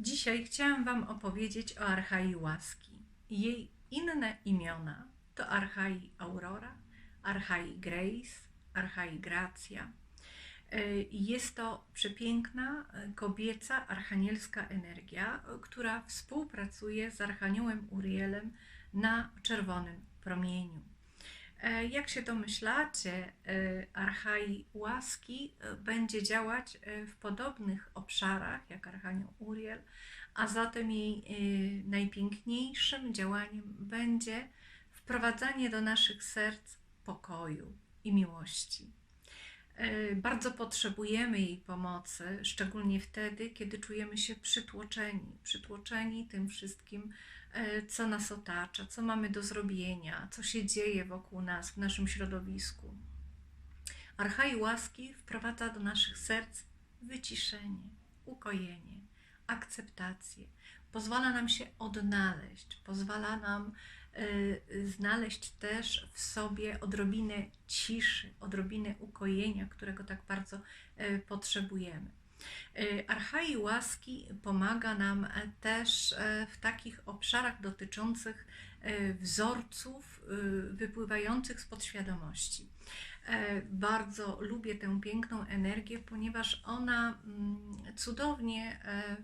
Dzisiaj chciałam Wam opowiedzieć o Archai Łaski. Jej inne imiona to Archai Aurora, Archai Grace, Archai Gracja. Y, Jest to przepiękna, y, kobieca, archanielska energia, y, która współpracuje z Archaniołem Urielem na czerwonym promieniu. E, Jak się domyślacie, e, Archai Łaski e, będzie działać w podobnych obszarach jak Archanioł Uriel, a zatem jej najpiękniejszym działaniem będzie wprowadzanie do naszych serc pokoju i miłości. Bardzo potrzebujemy jej pomocy, szczególnie wtedy, kiedy czujemy się przytłoczeni, przytłoczeni tym wszystkim, co nas otacza, co mamy do zrobienia, co się dzieje wokół nas, w naszym środowisku. Archai łaski wprowadza do naszych serc wyciszenie, ukojenie, akceptację. Pozwala nam się odnaleźć, pozwala nam y, znaleźć też w sobie odrobinę ciszy, odrobinę ukojenia, którego tak bardzo y, potrzebujemy. Y, Archai łaski pomaga nam e, też e, w takich obszarach dotyczących e, wzorców wypływających z podświadomości. Bardzo lubię tę piękną energię, ponieważ ona mm, cudownie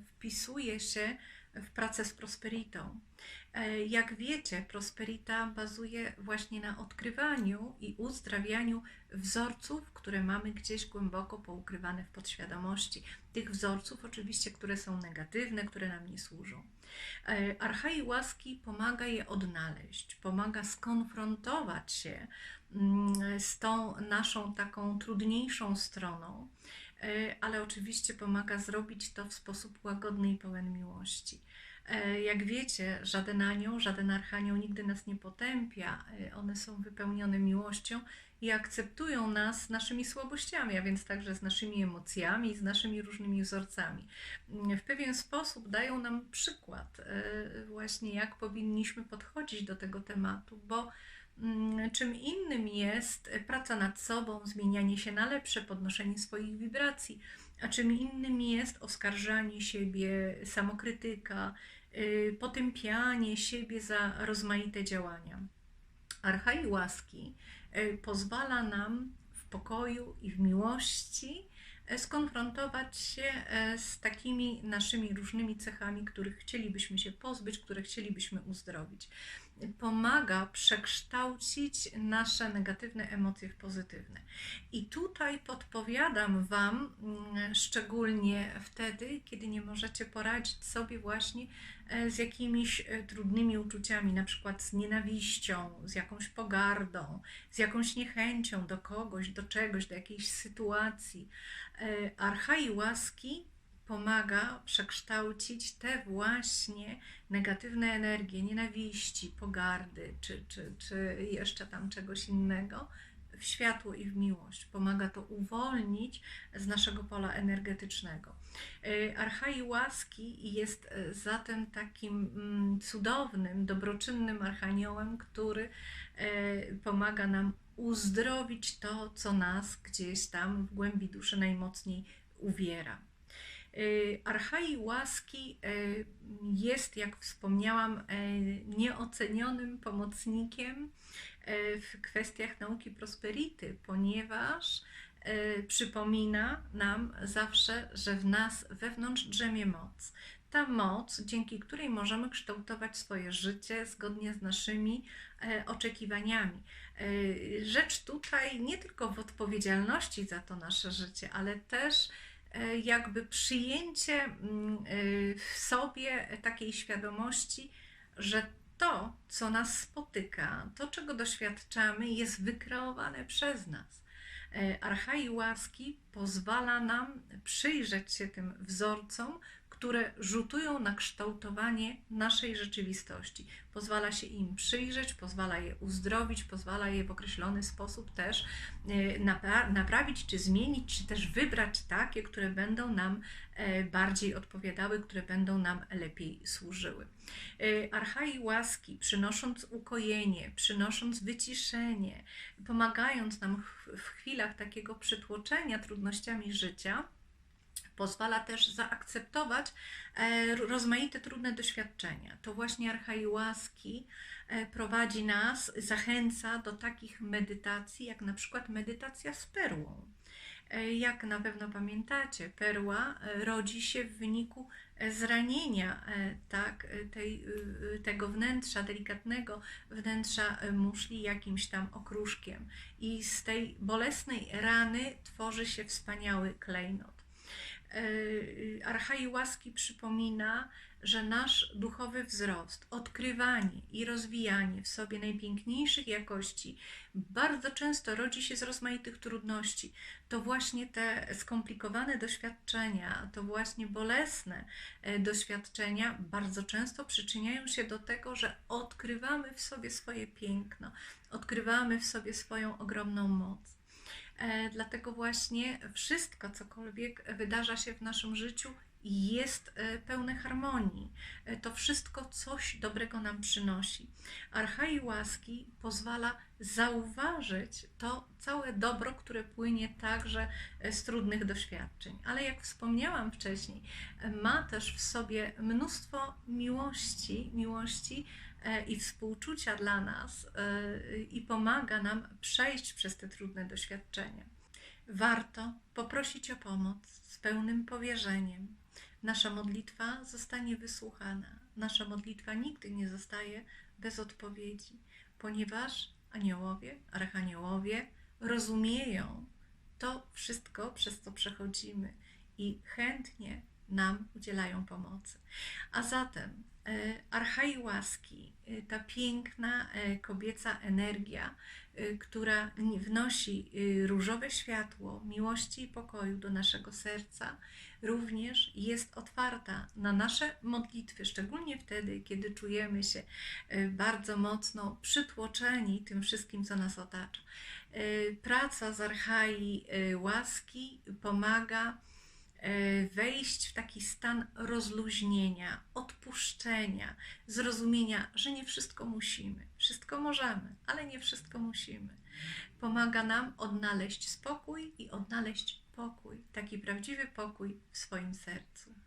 wpisuje się w pracę z prosperitą. E, Jak wiecie, prosperita bazuje właśnie na odkrywaniu i uzdrawianiu wzorców, które mamy gdzieś głęboko poukrywane w podświadomości. Tych wzorców, oczywiście, które są negatywne, które nam nie służą. E, Archai łaski pomaga je odnaleźć, pomaga skonfrontować się mm, z tą naszą taką trudniejszą stroną, ale oczywiście pomaga zrobić to w sposób łagodny i pełen miłości. E, Jak wiecie, żaden anioł, żaden archanioł nigdy nas nie potępia. E, One są wypełnione miłością i akceptują nas z naszymi słabościami, a więc także z naszymi emocjami, z naszymi różnymi wzorcami. W pewien sposób dają nam przykład, e, właśnie jak powinniśmy podchodzić do tego tematu, bo czym innym jest praca nad sobą, zmienianie się na lepsze, podnoszenie swoich wibracji, a czym innym jest oskarżanie siebie, samokrytyka, y, potępianie siebie za rozmaite działania. Archai łaski y, pozwala nam w pokoju i w miłości skonfrontować się y, z takimi naszymi różnymi cechami, których chcielibyśmy się pozbyć, które chcielibyśmy uzdrowić. Pomaga przekształcić nasze negatywne emocje w pozytywne. I tutaj podpowiadam Wam, mm, szczególnie wtedy, kiedy nie możecie poradzić sobie właśnie e, z jakimiś e, trudnymi uczuciami, na przykład z nienawiścią, z jakąś pogardą, z jakąś niechęcią do kogoś, do czegoś, do jakiejś sytuacji. E, Archai łaski pomaga przekształcić te właśnie negatywne energie, nienawiści, pogardy, czy, czy, czy jeszcze tam czegoś innego, w światło i w miłość. Pomaga to uwolnić z naszego pola energetycznego. E, Archai łaski jest e, zatem takim mm, cudownym, dobroczynnym archaniołem, który e, pomaga nam uzdrowić to, co nas gdzieś tam w głębi duszy najmocniej uwiera. Y, Archai łaski y, jest, jak wspomniałam, y, nieocenionym pomocnikiem y, w kwestiach nauki prosperity, ponieważ y, przypomina nam zawsze, że w nas wewnątrz drzemie moc. Ta moc, dzięki której możemy kształtować swoje życie zgodnie z naszymi e, oczekiwaniami. E, Rzecz tutaj nie tylko w odpowiedzialności za to nasze życie, ale też e, jakby przyjęcie mm, e, w sobie takiej świadomości, że to, co nas spotyka, to, czego doświadczamy, jest wykreowane przez nas. E, Archai łaski pozwala nam przyjrzeć się tym wzorcom, które rzutują na kształtowanie naszej rzeczywistości. Pozwala się im przyjrzeć, pozwala je uzdrowić, pozwala je w określony sposób też e, napra- naprawić, czy zmienić, czy też wybrać takie, które będą nam e, bardziej odpowiadały, które będą nam lepiej służyły. E, Archai łaski, przynosząc ukojenie, przynosząc wyciszenie, pomagając nam w chwilach takiego przytłoczenia trudnościami życia, pozwala też zaakceptować e, rozmaite trudne doświadczenia. To właśnie archai łaski e, prowadzi nas, zachęca do takich medytacji, jak na przykład medytacja z perłą. E, jak na pewno pamiętacie, perła rodzi się w wyniku zranienia tak, tej, tego wnętrza, delikatnego wnętrza muszli jakimś tam okruszkiem. I z tej bolesnej rany tworzy się wspaniały klejnot. E, Archai łaski przypomina, że nasz duchowy wzrost, odkrywanie i rozwijanie w sobie najpiękniejszych jakości bardzo często rodzi się z rozmaitych trudności. To właśnie te skomplikowane doświadczenia, to właśnie bolesne e, doświadczenia bardzo często przyczyniają się do tego, że odkrywamy w sobie swoje piękno, odkrywamy w sobie swoją ogromną moc. E, dlatego właśnie wszystko, cokolwiek wydarza się w naszym życiu, jest e, pełne harmonii. E, to wszystko coś dobrego nam przynosi. Archai łaski pozwala zauważyć to całe dobro, które płynie także z trudnych doświadczeń. Ale jak wspomniałam wcześniej, ma też w sobie mnóstwo miłości, miłości i współczucia dla nas e, i pomaga nam przejść przez te trudne doświadczenia. Warto poprosić o pomoc z pełnym powierzeniem. Nasza modlitwa zostanie wysłuchana. Nasza modlitwa nigdy nie zostaje bez odpowiedzi, ponieważ aniołowie, archaniołowie rozumieją to wszystko, przez co przechodzimy i chętnie nam udzielają pomocy. A zatem e, archai łaski, e, ta piękna e, kobieca energia, która wnosi różowe światło miłości i pokoju do naszego serca, również jest otwarta na nasze modlitwy, szczególnie wtedy, kiedy czujemy się bardzo mocno przytłoczeni tym wszystkim, co nas otacza. Praca z archai łaski pomaga wejść w taki stan rozluźnienia, odpuszczenia, zrozumienia, że nie wszystko musimy. Wszystko możemy, ale nie wszystko musimy. Pomaga nam odnaleźć spokój i odnaleźć pokój, taki prawdziwy pokój w swoim sercu.